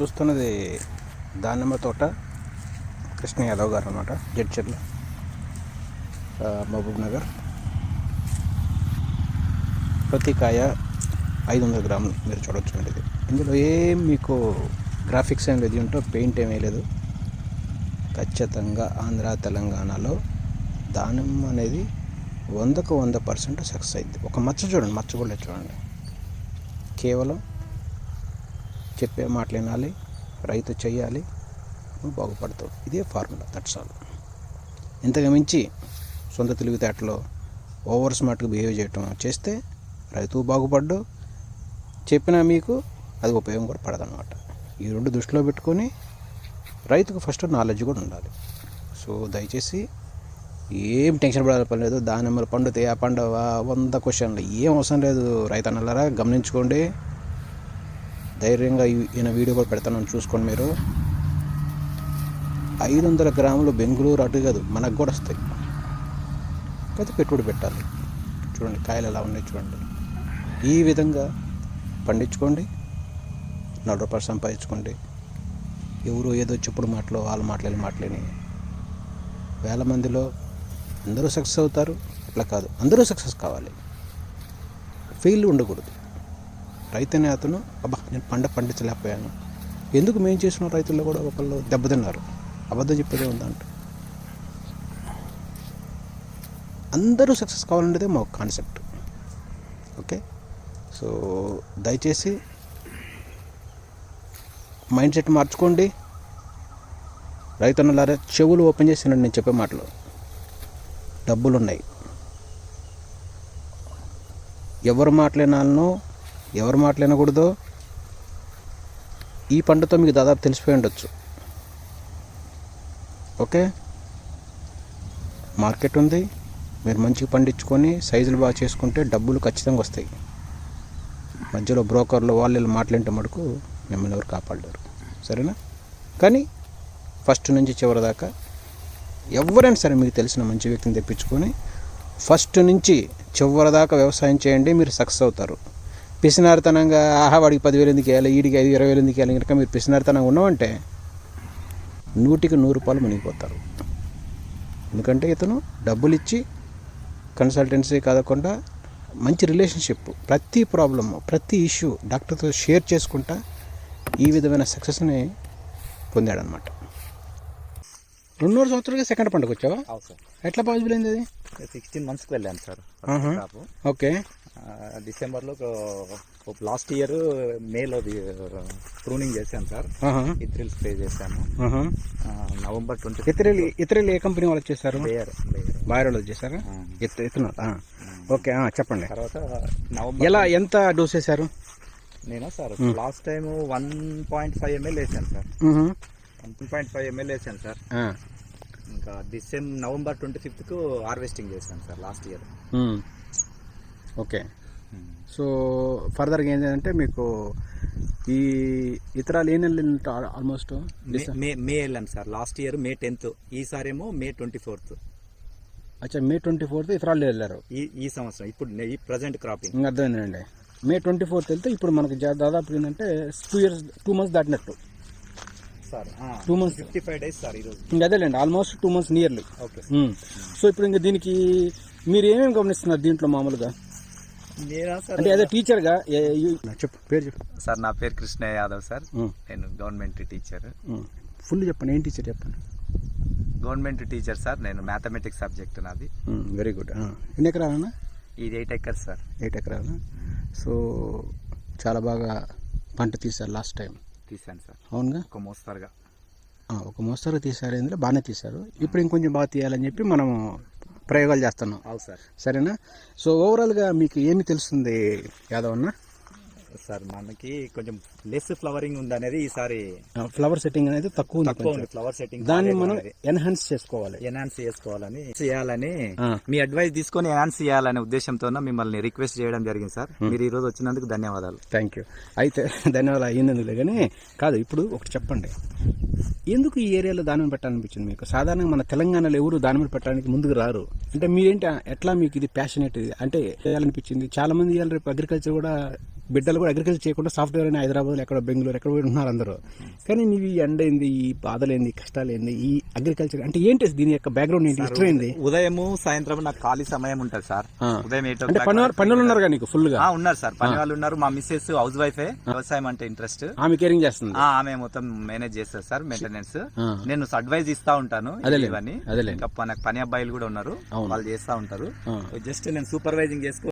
చూస్తున్నది దానిమ్మ తోట కృష్ణ యాదవ్ గారు అనమాట జడ్చర్ల మహబూబ్ నగర్. ప్రతి కాయ ఐదు వందల గ్రాములు మీరు చూడొచ్చు అండి ఇది. ఇందులో ఏం మీకు గ్రాఫిక్స్ ఏం లేదు ఉంటో పెయింట్ ఏమీ లేదు ఖచ్చితంగా ఆంధ్ర తెలంగాణలో దానిమ్మ అనేది వందకు వంద పర్సెంట్ సక్సెస్ అయింది. ఒక మచ్చ చూడండి మచ్చ కూడా లేదు చూడండి. కేవలం చెప్పే మాటలు వినాలి రైతు చేయాలి నువ్వు బాగుపడతావు ఇదే ఫార్ములా దట్స్ ఆల్ ఇంతకు మించి సొంత తెలివితేటలో ఓవర్ స్మార్ట్గా బిహేవ్ చేయటం చేస్తే రైతు బాగుపడ్డు. చెప్పినా మీకు అది ఉపయోగం కూడా పడదనమాట ఈ రెండు దృష్టిలో పెట్టుకొని రైతుకు ఫస్ట్ నాలెడ్జ్ కూడా ఉండాలి. సో దయచేసి ఏం టెన్షన్ పడాలి పని లేదు. దానిమ్మలు పండుతాయి. ఆ పండవ వంద క్వశ్చన్లు. ఏం అవసరం లేదు. రైతన్నలారా గమనించుకోండి. ధైర్యంగా ఈయన వీడియో కూడా పెడతాను చూసుకోండి మీరు. ఐదు వందల గ్రాములు బెంగళూరు అటు కాదు మనకు కూడా వస్తాయి. అయితే పెట్టుబడి పెట్టాలి. చూడండి కాయలు ఎలా ఉన్నాయి చూడండి. ఈ విధంగా పండించుకోండి నలభై రూపాయలు సంపాదించుకోండి. ఎవరు ఏదో చెప్పుడు మాటలు వాళ్ళు మాట్లాడి మాటలేని వేల మందిలో అందరూ సక్సెస్ అవుతారు అట్లా కాదు. అందరూ సక్సెస్ కావాలి. ఫెయిల్ ఉండకూడదు. రైతు అనే అతను అబ్బా నేను పంట పండించలేకపోయాను. ఎందుకు మేము చేసిన రైతుల్లో కూడా ఒకళ్ళు దెబ్బతిన్నారు. అబద్ధం చెప్పేదే ఉందంట. అందరూ సక్సెస్ కావాలనేదే మా కాన్సెప్ట్. ఓకే? సో దయచేసి మైండ్ సెట్ మార్చుకోండి. రైతన్నలారా చెవులు ఓపెన్ చేసినండి నేను చెప్పే మాటలు. డబ్బులు ఉన్నాయి ఎవరు మాట్లాడినాలనో ఎవరు మాట్లాడకూడదో ఈ పంటతో మీకు దాదాపు తెలిసిపోయి ఉండొచ్చు. ఓకే? మార్కెట్ ఉంది. మీరు మంచిగా పండించుకొని సైజులు బాగా చేసుకుంటే డబ్బులు ఖచ్చితంగా వస్తాయి. మధ్యలో బ్రోకర్లు వాళ్ళు వీళ్ళు మాట్లాడితే మటుకు మిమ్మల్ని ఎవరు కాపాడలేరు. సరేనా? కానీ ఫస్ట్ నుంచి చివరి దాకా ఎవరైనా సరే మీకు తెలిసిన మంచి వ్యక్తిని తెప్పించుకొని ఫస్ట్ నుంచి చివరి దాకా వ్యవసాయం చేయండి మీరు సక్సెస్ అవుతారు. పిసినారితనంగా ఆహా వాడికి పదివేలు ఎందుకు వేయాలి ఈడికి ఐదు ఇరవై వేలు ఎందుకు వేయాలి కనుక మీరు పిసినారితనంగా ఉన్నామంటే నూటికి నూరు రూపాయలు మునిగిపోతారు. ఎందుకంటే ఇతను డబ్బులు ఇచ్చి కన్సల్టెన్సీ కాదకుండా మంచి రిలేషన్షిప్ ప్రతి ప్రాబ్లము ప్రతి ఇష్యూ డాక్టర్తో షేర్ చేసుకుంటా ఈ విధమైన సక్సెస్ని పొందాడనమాట. రెండున్నర సంవత్సరాలుగా సెకండ్ పండుగ వచ్చావా? ఎట్లా పాసిబుల్ అయింది అది? సిక్స్టీన్ మంత్స్కి వెళ్ళాను సార్. ఓకే. డిసెంబర్లో లాస్ట్ ఇయర్ మేలో ప్రూనింగ్ చేశాను సార్. ఇత్రిల్ స్ప్రే చేశాను. నవంబర్ ట్వంటీ ఇతరులు ఇతరులు ఏ కంపెనీ వాళ్ళకి చేశారు? బాయరోలో చేశారా? ఇతను. ఓకే చెప్పండి. తర్వాత నవంబర్ ఎలా ఎంత డోస్ వేశారు నేను sir last time one point five ML వేసాను sir. One point five ML వేసాను సార్. ఇంకా డిసెంబర్ నవంబర్ ట్వంటీ ఫిఫ్త్కు హార్వెస్టింగ్ చేశాను sir last year. Okay. So ఫర్దర్గా ఏంటంటే మీకు ఈ ఇతరాలు ఏ నెలలు ఆల్మోస్ట్? మే మే వెళ్ళాను sir. Last year May tenth. ఈసారేమో May twenty fourth. అచ్చా మే ట్వంటీ ఫోర్త్ ఇతరాలు వెళ్ళారు. ఈ ఈ సంవత్సరం. ఇప్పుడు ఈ ప్రజెంట్ క్రాపింగ్ ఇంకా అర్థమైందండి. మే ట్వంటీ ఫోర్త్ వెళ్తే ఇప్పుడు మనకి దాదాపు ఏంటంటే two years two months దాటినట్టు. Sir two months fifty five days sir ఈరోజు ఇంకా అదేలేండి almost two months nearly. Okay so ఇప్పుడు ఇంకా దీనికి మీరు ఏమేమి గమనిస్తున్నారు దీంట్లో మామూలుగా? అంటే అదే టీచర్గా? చెప్పు పేరు చెప్పు. సార్ నా పేరు కృష్ణ యాదవ్ సార్. నేను గవర్నమెంట్ టీచర్. ఫుల్ చెప్పండి ఏం టీచర్ చెప్పండి? గవర్నమెంట్ టీచర్ సార్ నేను మ్యాథమెటిక్స్ సబ్జెక్ట్ నాది. వెరీ గుడ్ ఎన్ని ఎకరాలన్నా? ఇది ఎయిట్ ఎకర్స్ సార్. ఎయిట్ ఎకరాలు సో చాలా బాగా పంట తీశారు లాస్ట్ టైం తీసాను సార్. అవునుగా? ఒక మోస్తరుగా. ఆ, ఒక మోస్తరు తీశారు ఇందులో బాగానే తీశారు. ఇప్పుడు ఇంకొంచెం బాగా తీయాలని చెప్పి మనము ప్రయోగాలు చేస్తున్నాం. సరేనా? సో ఓవరాల్గా మీకు ఏమి తెలుస్తుంది యాదవ్ అన్న? సార్ మనకి కొంచెం లెస్ ఫ్లవరింగ్ ఉంది అనేది ఈసారి ఫ్లవర్ సెట్టింగ్ అనేది తక్కువ ఉంది తక్కువ ఉంది కొంచెం. ఫ్లవర్ సెట్టింగ్ దాన్ని మనం ఎన్హాన్స్ చేసుకోవాలి. ఎన్హాన్స్ చేసుకోవాలని చేయాలని. మీ అడ్వైస్ తీసుకొని ఎన్హాన్స్ చేయాలనే ఉద్దేశంతో మిమ్మల్ని రిక్వెస్ట్ చేయడం జరిగింది సార్. మీరు ఈ రోజు వచ్చినందుకు ధన్యవాదాలు. థ్యాంక్ యూ అయితే ధన్యవాదాలు అయినందులే కానీ కాదు ఇప్పుడు ఒకటి చెప్పండి. ఎందుకు ఈ ఏరియాలో దానం పెట్టాలనిపించింది మీకు? సాధారణంగా మన తెలంగాణలో ఎవరు దానం పెట్టడానికి ముందుకు రారు? అంటే మీరేంటి ఎట్లా మీకు ఇది ప్యాషనేట్ అంటే చేయాలనిపించింది? చాలా మంది ఇవాళ రేపు అగ్రికల్చర్ కూడా బిడ్డలు కూడా అగ్రికల్చర్ చేయకుండా సాఫ్ట్వేర్ అని హైదరాబాద్ ఎక్కడ బెంగళూరు ఎక్కడ ఉన్నారు అందరూ. కానీ నీవు ఈ ఎండ ఏంది ఈ బాధలు ఏంది కష్టాలు ఏంది ఈ అగ్రికల్చర్ అంటే ఏంటి దీని యొక్క బ్యాక్గ్రౌండ్ ఏంటి? ఇష్టం ఏంది? ఉదయము సాయంత్రం నాకు ఖాళీ సమయం ఉంటుంది సార్. ఉదయం అంటే పని పనులు ఉన్నారు నీకు ఫుల్గా ఉన్నారు సార్. పని వాళ్ళు ఉన్నారు. మా మిస్సెస్ హౌస్ వైఫే వ్యవసాయం అంటే ఇంట్రెస్ట్ ఆమె కేరింగ్ చేస్తుంది. ఆమె మొత్తం మేనేజ్ చేస్తారు సార్ మెయింటెనెన్స్. నేను అడ్వైజ్ ఇస్తా ఉంటాను ఇవన్నీ. పని అబ్బాయిలు కూడా ఉన్నారు. వాళ్ళు చేస్తా ఉంటారు. జస్ట్ నేను సూపర్వైజింగ్ చేసుకో